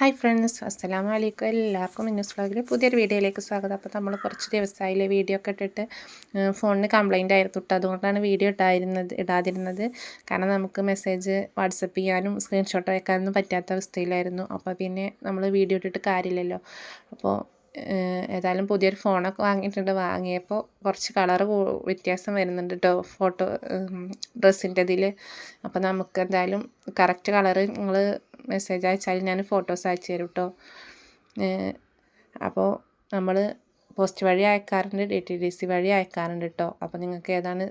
Hi friends അസ്സലാമു അലൈക്കും. എല്ലാവർക്കും ന്യൂസ് ഫ്ലോഗിലെ പുതിയൊരു വീഡിയോയിലേക്ക് സ്വാഗതം. അപ്പോൾ നമ്മൾ കുറച്ച് ദിവസമായില്ലേ വീഡിയോ ഒക്കെ ഇട്ടിട്ട് ഫോണിന് കംപ്ലൈന്റ് ആയിരുന്നു തൊട്ട്. അതുകൊണ്ടാണ് വീഡിയോ ഇട്ടായിരുന്നത് ഇടാതിരുന്നത്. കാരണം നമുക്ക് മെസ്സേജ് വാട്സപ്പ് ചെയ്യാനും സ്ക്രീൻഷോട്ട് വയ്ക്കാനൊന്നും പറ്റാത്ത അവസ്ഥയിലായിരുന്നു. അപ്പോൾ പിന്നെ നമ്മൾ വീഡിയോ ഇട്ടിട്ട് കാര്യമില്ലല്ലോ. അപ്പോൾ ഏതായാലും പുതിയൊരു ഫോണൊക്കെ വാങ്ങിയിട്ടുണ്ട്. വാങ്ങിയപ്പോൾ കുറച്ച് കളർ വ്യത്യാസം വരുന്നുണ്ട് കേട്ടോ ഫോട്ടോ ഡ്രസ്സിന്റെ ഇതിൽ അപ്പോൾ നമുക്ക് എന്തായാലും കറക്റ്റ് കളർ നിങ്ങൾ മെസ്സേജ് അയച്ചാലും ഞാൻ ഫോട്ടോസ് അയച്ചു തരും കേട്ടോ അപ്പോൾ നമ്മൾ പോസ്റ്റ് വഴി അയക്കാറുണ്ട് ഡി ടി ഡി സി വഴി അയക്കാറുണ്ട് കേട്ടോ അപ്പോൾ നിങ്ങൾക്ക് ഏതാണ്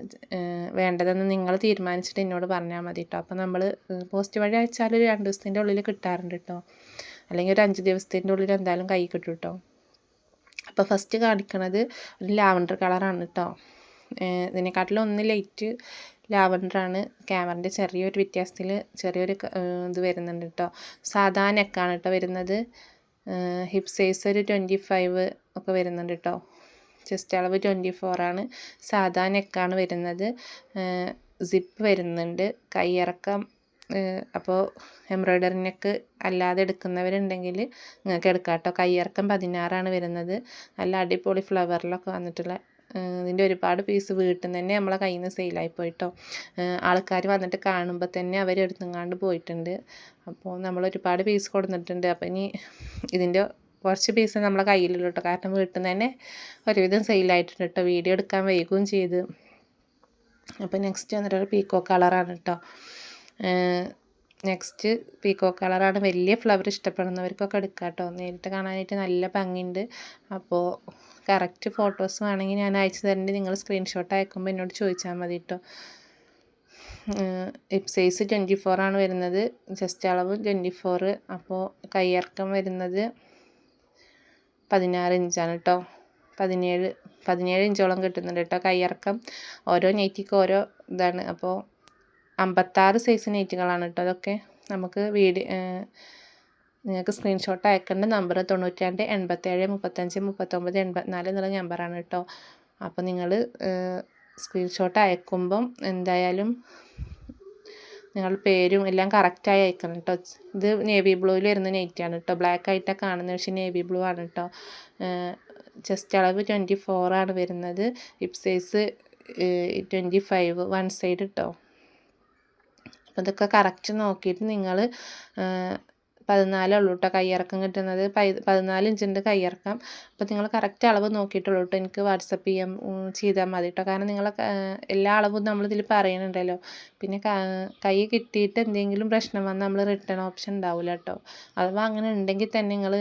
വേണ്ടതെന്ന് നിങ്ങൾ തീരുമാനിച്ചിട്ട് എന്നോട് പറഞ്ഞാൽ മതി കേട്ടോ അപ്പോൾ നമ്മൾ പോസ്റ്റ് വഴി അയച്ചാൽ ഒരു രണ്ട് ദിവസത്തിന്റെ ഉള്ളിൽ കിട്ടാറുണ്ട് കേട്ടോ അല്ലെങ്കിൽ ഒരു അഞ്ച് ദിവസത്തിന്റെ ഉള്ളിൽ എന്തായാലും കൈ കിട്ടും കേട്ടോ അപ്പോൾ ഫസ്റ്റ് കാണിക്കണത് ഒരു ലാവൻഡർ കളറാണ് കേട്ടോ ഇതിനെക്കാട്ടിലും ഒന്ന് ലൈറ്റ് ലാവൻഡറാണ്. ക്യാമറിന്റെ ചെറിയൊരു വ്യത്യാസത്തിൽ ചെറിയൊരു ഇത് വരുന്നുണ്ട് കേട്ടോ സാധാ നെക്കാണ് കേട്ടോ വരുന്നത്. ഹിപ് സൈസ് ഒരു ട്വന്റി ഫൈവ് ഒക്കെ വരുന്നുണ്ട് കേട്ടോ ചെസ്റ്റ് അളവ് ട്വന്റി ഫോറാണ് സാധാ നെക്കാണ് വരുന്നത്. സിപ്പ് വരുന്നുണ്ട്. കൈയിറക്കം അപ്പോൾ എംബ്രോയിഡറിനൊക്കെ അല്ലാതെ എടുക്കുന്നവരുണ്ടെങ്കിൽ നിങ്ങൾക്ക് എടുക്കാം കേട്ടോ കയ്യിറക്കം പതിനാറാണ് വരുന്നത്. നല്ല അടിപൊളി ഫ്ലവറിലൊക്കെ വന്നിട്ടുള്ള ഇതിന്റെ ഒരുപാട് പീസ് വീട്ടിൽ നിന്ന് തന്നെ നമ്മളെ കയ്യിൽ നിന്ന് സെയിലായി പോയിട്ടോ ആൾക്കാർ വന്നിട്ട് കാണുമ്പോൾ തന്നെ അവർ എടുത്തുങ്ങാണ്ട് പോയിട്ടുണ്ട്. അപ്പോൾ നമ്മൾ ഒരുപാട് പീസ് കൊടുത്തിട്ടുണ്ട്. അപ്പോൾ ഇനി ഇതിന്റെ കുറച്ച് പീസ് നമ്മളെ കയ്യിലുള്ളൂ കേട്ടോ കാരണം വീട്ടിൽ നിന്ന് തന്നെ ഒരുവിധം സെയിലായിട്ടുണ്ട് കേട്ടോ വീഡിയോ എടുക്കാൻ വൈകുകയും ചെയ്ത്. അപ്പോൾ നെക്സ്റ്റ് വന്നിട്ട് പീക്കോ കളറാണ് കേട്ടോ നെക്സ്റ്റ് പീക്കോ കളറാണ് വലിയ ഫ്ലവർ ഇഷ്ടപ്പെടുന്നവർക്കൊക്കെ എടുക്കാം കേട്ടോ നേരിട്ട് കാണാനായിട്ട് നല്ല ഭംഗിയുണ്ട്. അപ്പോൾ കറക്റ്റ് ഫോട്ടോസ് വേണമെങ്കിൽ ഞാൻ അയച്ചു തരേണ്ടി. നിങ്ങൾ സ്ക്രീൻഷോട്ട് അയക്കുമ്പോൾ എന്നോട് ചോദിച്ചാൽ മതി കേട്ടോ സൈസ് ട്വന്റി ആണ് വരുന്നത്. ജസ്റ്റ് അളവ് ട്വന്റി ഫോറ് അപ്പോൾ കയ്യിറക്കം വരുന്നത് പതിനാറ് ഇഞ്ചാണ് കേട്ടോ പതിനേഴ് പതിനേഴ് ഇഞ്ചോളം കിട്ടുന്നുണ്ട് കേട്ടോ കയ്യിറക്കം ഓരോ നെറ്റിക്ക് ഓരോ ഇതാണ്. അപ്പോൾ അമ്പത്താറ് സൈസ് നെറ്റുകളാണ് കേട്ടോ അതൊക്കെ. നമുക്ക് വീഡിയോ നിങ്ങൾക്ക് സ്ക്രീൻഷോട്ട് അയക്കേണ്ട നമ്പർ തൊണ്ണൂറ്റി രണ്ട് എൺപത്തേഴ് മുപ്പത്തഞ്ച് മുപ്പത്തൊമ്പത് എൺപത്തിനാല് എന്നുള്ള നമ്പറാണ് കേട്ടോ അപ്പോൾ നിങ്ങൾ സ്ക്രീൻഷോട്ട് അയക്കുമ്പം എന്തായാലും നിങ്ങൾ പേരും എല്ലാം കറക്റ്റായി അയക്കണം കേട്ടോ ഇത് നേവി ബ്ലൂവിൽ വരുന്ന നെയ്റ്റാണ് കേട്ടോ ബ്ലാക്ക് ആയിട്ടാണ് കാണുന്നത് പക്ഷേ നേവി ബ്ലൂ ആണ് കേട്ടോ ചെസ്റ്റ് അളവ് ട്വന്റി ഫോറാണ് വരുന്നത്. Hip size twenty five one side കേട്ടോ അപ്പോൾ ഇതൊക്കെ കറക്റ്റ് നോക്കിയിട്ട് നിങ്ങൾ പതിനാലേ ഉള്ളൂ കേട്ടോ കയ്യിറക്കം കിട്ടുന്നത്. പതിനാല് ഇഞ്ചിന്റെ കയ്യിറക്കം അപ്പോൾ നിങ്ങൾ കറക്റ്റ് അളവ് നോക്കിയിട്ടുള്ളൂ കേട്ടോ എനിക്ക് വാട്സപ്പ് ചെയ്യാൻ ചെയ്താൽ മതി കേട്ടോ കാരണം നിങ്ങൾ എല്ലാ അളവും നമ്മളിതിൽ പറയണുണ്ടല്ലോ. പിന്നെ കൈ കിട്ടിയിട്ട് എന്തെങ്കിലും പ്രശ്നം വന്നാൽ നമ്മൾ റിട്ടേൺ ഓപ്ഷൻ ഉണ്ടാവില്ല കേട്ടോ അഥവാ അങ്ങനെ ഉണ്ടെങ്കിൽ തന്നെ നിങ്ങൾ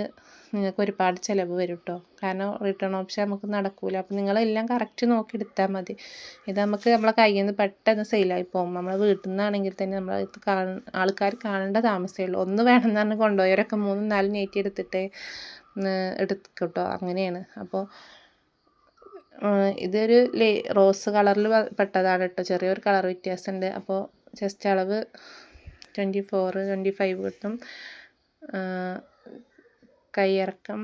നിങ്ങൾക്ക് ഒരുപാട് ചിലവ് വരും കേട്ടോ കാരണം റിട്ടേൺ ഓപ്ഷൻ നമുക്ക് നടക്കില്ല അപ്പോൾ നിങ്ങളെല്ലാം കറക്റ്റ് നോക്കി എടുത്താൽ മതി. ഇത് നമുക്ക് നമ്മളെ കയ്യിൽ നിന്ന് പെട്ടെന്ന് സെയിലായി പോകും. നമ്മളെ വീട്ടിൽ നിന്നാണെങ്കിൽ തന്നെ നമ്മൾ ആൾക്കാർ കാണേണ്ട താമസമേ ഉള്ളൂ. ഒന്ന് വേണമെന്ന് പറഞ്ഞ് കൊണ്ടുപോയവരൊക്കെ മൂന്നും നാലും നെയ്റ്റി എടുത്തിട്ട് എടുക്കട്ടോ. അങ്ങനെയാണ്. അപ്പോൾ ഇതൊരു ലേ റോസ് കളറിൽ പെട്ടതാണ് കേട്ടോ. ചെറിയൊരു കളർ വ്യത്യാസമുണ്ട് അപ്പോൾ ജസ്റ്റ് അളവ് ട്വന്റി ഫോറ് ട്വന്റി ഫൈവ് കിട്ടും കയ്യിറക്കം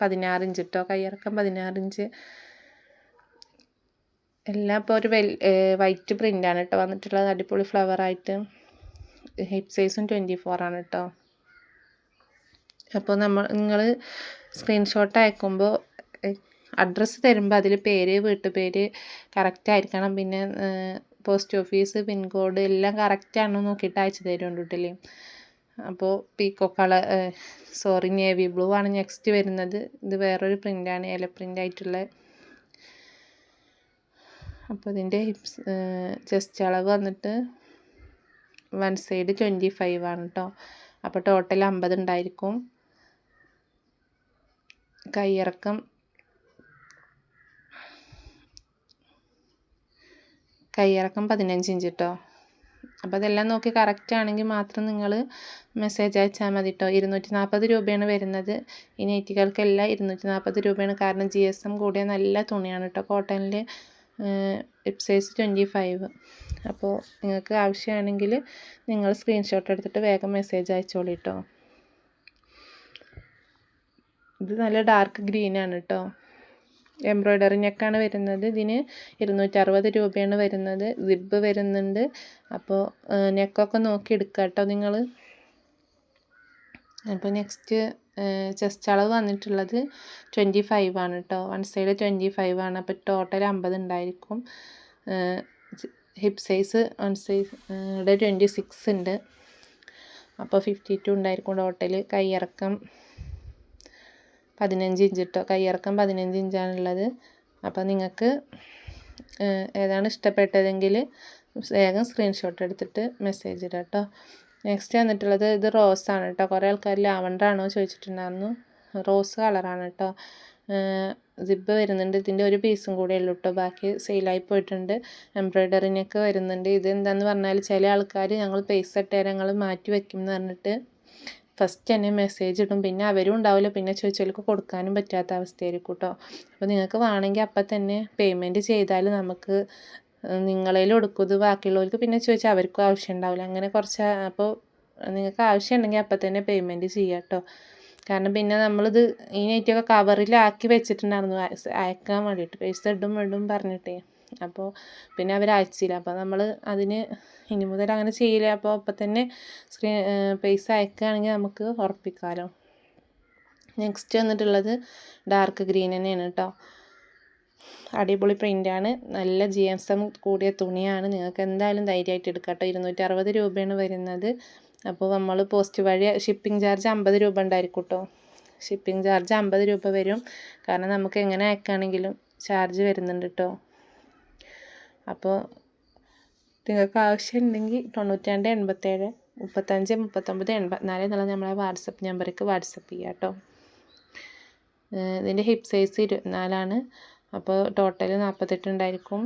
പതിനാറിഞ്ച് കേട്ടോ കയ്യിറക്കം പതിനാറിഞ്ച്. എല്ലാം ഇപ്പോൾ ഒരു വെൽ വൈറ്റ് പ്രിന്റാണ് കേട്ടോ വന്നിട്ടുള്ളത്. അടിപൊളി ഫ്ലവറായിട്ട് ഹിപ്പ് സൈസും ട്വന്റി ആണ് കേട്ടോ അപ്പോൾ നമ്മൾ നിങ്ങൾ സ്ക്രീൻഷോട്ട് അയക്കുമ്പോൾ അഡ്രസ്സ് തരുമ്പോൾ അതിൽ പേര് വീട്ടുപേര് കറക്റ്റ് ആയിരിക്കണം. പിന്നെ പോസ്റ്റ് ഓഫീസ് പിൻകോഡ് എല്ലാം കറക്റ്റാണോ നോക്കിയിട്ട് അയച്ചു തരുന്നുണ്ട് കേട്ടില്ലേ അപ്പോൾ pico colour sorry navy blue ആണ് നെക്സ്റ്റ് വരുന്നത്. ഇത് വേറൊരു പ്രിന്റാണ് ഇല പ്രിന്റ് ആയിട്ടുള്ള. അപ്പോൾ ഇതിന്റെ ഹിപ്സ് ചെസ്റ്റ് അളവ് വന്നിട്ട് വൺ സൈഡ് ട്വന്റി ഫൈവ് ആണ് കേട്ടോ അപ്പോൾ ടോട്ടൽ അമ്പത് ഉണ്ടായിരിക്കും. കൈയിറക്കം കൈയിറക്കം പതിനഞ്ച് ഇഞ്ച് കേട്ടോ അപ്പോൾ അതെല്ലാം നോക്കി കറക്റ്റ് ആണെങ്കിൽ മാത്രം നിങ്ങൾ മെസ്സേജ് അയച്ചാൽ മതി കേട്ടോ ഇരുന്നൂറ്റി നാൽപ്പത് രൂപയാണ് വരുന്നത്. ഈ നെറ്റികൾക്കെല്ലാം ഇരുന്നൂറ്റി നാൽപ്പത് രൂപയാണ്. കാരണം ജി എസ് എം കൂടിയ നല്ല തുണിയാണ് കേട്ടോ കോട്ടണിൽ സൈസ് ട്വന്റി ഫൈവ് അപ്പോൾ നിങ്ങൾക്ക് ആവശ്യമാണെങ്കിൽ നിങ്ങൾ സ്ക്രീൻഷോട്ട് എടുത്തിട്ട് വേഗം മെസ്സേജ് അയച്ചോളൂ കേട്ടോ ഇത് നല്ല ഡാർക്ക് ഗ്രീനാണ് കേട്ടോ എംബ്രോയ്ഡറി നെക്കാണ് വരുന്നത്. ഇതിന് ഇരുന്നൂറ്ററുപത് രൂപയാണ് വരുന്നത്. സിബ് വരുന്നുണ്ട്. അപ്പോൾ നെക്കൊക്കെ നോക്കി എടുക്കുക കേട്ടോ നിങ്ങൾ അപ്പോൾ നെക്സ്റ്റ് ചെസ്റ്റ് അളവ് വന്നിട്ടുള്ളത് ട്വന്റി ഫൈവ് ആണ് കേട്ടോ വൺ സൈഡ് ട്വന്റി ഫൈവ് ആണ്. അപ്പോൾ ടോട്ടൽ അമ്പത് ഉണ്ടായിരിക്കും. ഹിപ്പ് സൈസ് വൺ സൈസ് ഇവിടെ ട്വന്റി സിക്സ് ഉണ്ട്. അപ്പോൾ ഫിഫ്റ്റി ടു ഉണ്ടായിരിക്കും ടോട്ടൽ കൈയിറക്കം പതിനഞ്ച് ഇഞ്ച് കേട്ടോ കൈയിറക്കം പതിനഞ്ച് ഇഞ്ചാണുള്ളത്. അപ്പോൾ നിങ്ങൾക്ക് ഏതാണ് ഇഷ്ടപ്പെട്ടതെങ്കിൽ വേഗം സ്ക്രീൻഷോട്ട് എടുത്തിട്ട് മെസ്സേജ് ഇടാം കേട്ടോ നെക്സ്റ്റ് വന്നിട്ടുള്ളത് ഇത് റോസ് ആണ് കേട്ടോ കുറേ ആൾക്കാർ ലാവണ്ടർ ആണോ ചോദിച്ചിട്ടുണ്ടായിരുന്നു. റോസ് കളറാണ് കേട്ടോ സിബ് വരുന്നുണ്ട്. ഇതിന്റെ ഒരു പീസും കൂടെ ഉള്ളൂ കേട്ടോ ബാക്കി സെയിലായി പോയിട്ടുണ്ട്. എംബ്രോയ്ഡറിനൊക്കെ വരുന്നുണ്ട്. ഇത് എന്താണെന്ന് പറഞ്ഞാൽ ചില ആൾക്കാർ ഞങ്ങൾ പൈസ ഇട്ടേരങ്ങൾ മാറ്റി വയ്ക്കും എന്ന് പറഞ്ഞിട്ട് ഫസ്റ്റ് തന്നെ മെസ്സേജ് ഇടും. പിന്നെ അവരും ഉണ്ടാവില്ല. പിന്നെ ചോദിച്ചവർക്ക് കൊടുക്കാനും പറ്റാത്ത അവസ്ഥയായിരിക്കും കേട്ടോ അപ്പോൾ നിങ്ങൾക്ക് വേണമെങ്കിൽ അപ്പം തന്നെ പേയ്മെന്റ് ചെയ്താൽ നമുക്ക് നിങ്ങളേലും എടുക്കും ഇത് ബാക്കിയുള്ളവർക്ക് പിന്നെ ചോദിച്ചാൽ അവർക്കും ആവശ്യം ഉണ്ടാവില്ല. അങ്ങനെ കുറച്ച് അപ്പോൾ നിങ്ങൾക്ക് ആവശ്യം ഉണ്ടെങ്കിൽ അപ്പം തന്നെ പേയ്മെന്റ് ചെയ്യാം കേട്ടോ കാരണം പിന്നെ നമ്മളിത് ഈ നെറ്റൊക്കെ കവറിലാക്കി വെച്ചിട്ടുണ്ടായിരുന്നു. അയക്കാൻ വേണ്ടിയിട്ട്. പൈസ ഇടും ഇടും പറഞ്ഞിട്ടേ. അപ്പോൾ പിന്നെ അവർ അയച്ചില്ല. അപ്പോൾ നമ്മൾ അതിന് ഇനി മുതൽ അങ്ങനെ ചെയ്യില്ല. അപ്പോൾ അപ്പം തന്നെ സ്ക്രീൻ പൈസ അയക്കുകയാണെങ്കിൽ നമുക്ക് ഉറപ്പിക്കാമല്ലോ നെക്സ്റ്റ് വന്നിട്ടുള്ളത് ഡാർക്ക് ഗ്രീൻ തന്നെയാണ് കേട്ടോ അടിപൊളി പ്രിന്റാണ് നല്ല ജി എം എം കൂടിയ തുണിയാണ്. നിങ്ങൾക്ക് എന്തായാലും ധൈര്യമായിട്ട് എടുക്കാം കേട്ടോ ഇരുന്നൂറ്റി അറുപത് രൂപയാണ് വരുന്നത്. അപ്പോൾ നമ്മൾ പോസ്റ്റ് വഴി ഷിപ്പിംഗ് ചാർജ് അമ്പത് രൂപ ഉണ്ടായിരിക്കും കേട്ടോ ഷിപ്പിംഗ് ചാർജ് അമ്പത് രൂപ വരും. കാരണം നമുക്ക് എങ്ങനെ അയക്കുകയാണെങ്കിലും ചാർജ് വരുന്നുണ്ട് കേട്ടോ അപ്പോൾ നിങ്ങൾക്ക് ആവശ്യമുണ്ടെങ്കിൽ തൊണ്ണൂറ്റി രണ്ട് എൺപത്തേഴ് മുപ്പത്തഞ്ച് മുപ്പത്തൊമ്പത് എൺപത്തിനാല് എന്നുള്ള നമ്മളെ വാട്സപ്പ് നമ്പർക്ക് വാട്സപ്പ് ചെയ്യാം കേട്ടോ. ഇതിന്റെ ഹിപ്പ് സൈസ് ഇരുപത്തിനാലാണ്. അപ്പോൾ ടോട്ടൽ നാൽപ്പത്തെട്ട് ഉണ്ടായിരിക്കും.